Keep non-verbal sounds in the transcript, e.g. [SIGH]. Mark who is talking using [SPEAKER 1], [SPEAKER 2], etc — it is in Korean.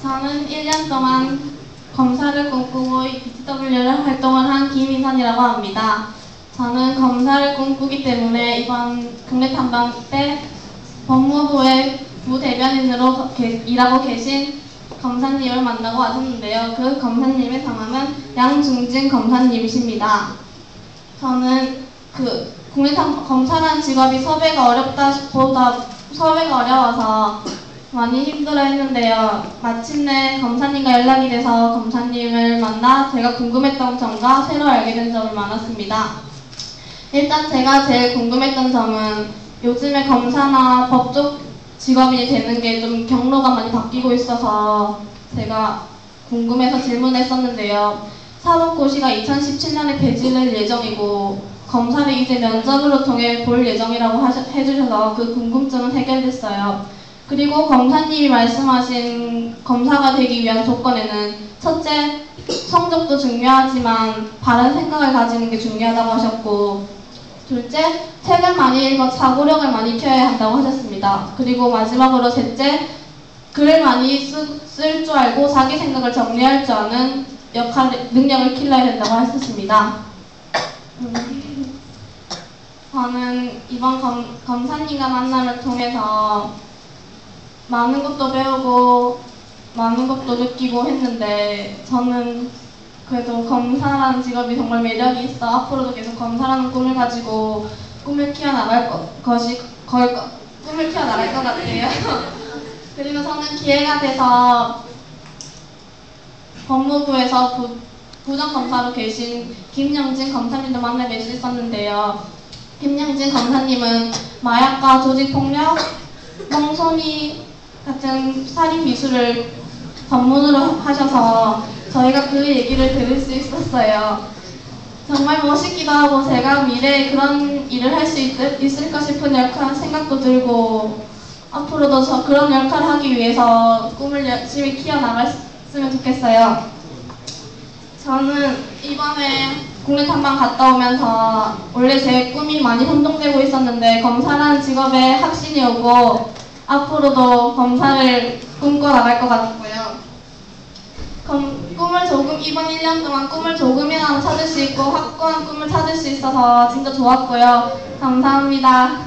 [SPEAKER 1] 저는 1년 동안 검사를 꿈꾸고 BTW를 활동을 한 김인선이라고 합니다. 저는 검사를 꿈꾸기 때문에 이번 국내 탐방 때 법무부의 부대변인으로 일하고 계신 검사님을 만나고 왔었는데요. 그 검사님의 성함은 양중진 검사님이십니다. 저는 그 국내 탐 검사라는 직업이 섭외가 어렵다 보다 섭외가 어려워서 많이 힘들어 했는데요. 마침내 검사님과 연락이 돼서 검사님을 만나 제가 궁금했던 점과 새로 알게 된 점이 많았습니다. 일단 제가 제일 궁금했던 점은 요즘에 검사나 법조 직업인이 되는 게 좀 경로가 많이 바뀌고 있어서 제가 궁금해서 질문했었는데요. 사법고시가 2017년에 폐지될 예정이고 검사를 이제 면접으로 통해 볼 예정이라고 하셔- 해주셔서 그 궁금증은 해결됐어요. 그리고 검사님이 말씀하신 검사가 되기 위한 조건에는 첫째, 성적도 중요하지만 바른 생각을 가지는 게 중요하다고 하셨고 둘째, 책을 많이 읽어 사고력을 많이 키워야 한다고 하셨습니다. 그리고 마지막으로 셋째, 글을 많이 쓸 줄 알고 자기 생각을 정리할 줄 아는 역할, 능력을 길러야 된다고 하셨습니다. 음, 저는 이번 검, 검사님과 만남을 통해서 많은 것도 배우고 많은 것도 느끼고 했는데 저는 그래도 검사라는 직업이 정말 매력이 있어 앞으로도 계속 검사라는 꿈을 가지고 꿈을 키워나갈 것, 것이 걸 거, 꿈을 키워나갈 것 같아요. [LAUGHS] 그리고 저는 기회가 돼서 법무부에서 부, 부정검사로 계신 김영진 검사님도 만나 뵐 수 있었는데요. 김영진 검사님은 마약과 조직폭력, 멍소미 같은 살인 미술을 전문으로 하셔서 저희가 그 얘기를 들을 수 있었어요. 정말 멋있기도 하고 제가 미래에 그런 일을 할 수 있을까 싶은 역할 생각도 들고 앞으로도 저 그런 역할을 하기 위해서 꿈을 열심히 키워나갔으면 좋겠어요. 저는 이번에 국내 탐방 갔다 오면서 원래 제 꿈이 많이 혼동되고 있었는데 검사라는 직업에 확신이 오고 앞으로도 검사를 꿈꿔 나갈 것 같고요. 검- 꿈을 조금 이번 1년 동안 꿈을 조금이나마 찾을 수 있고 확고한 꿈을 찾을 수 있어서 진짜 좋았고요. 감사합니다.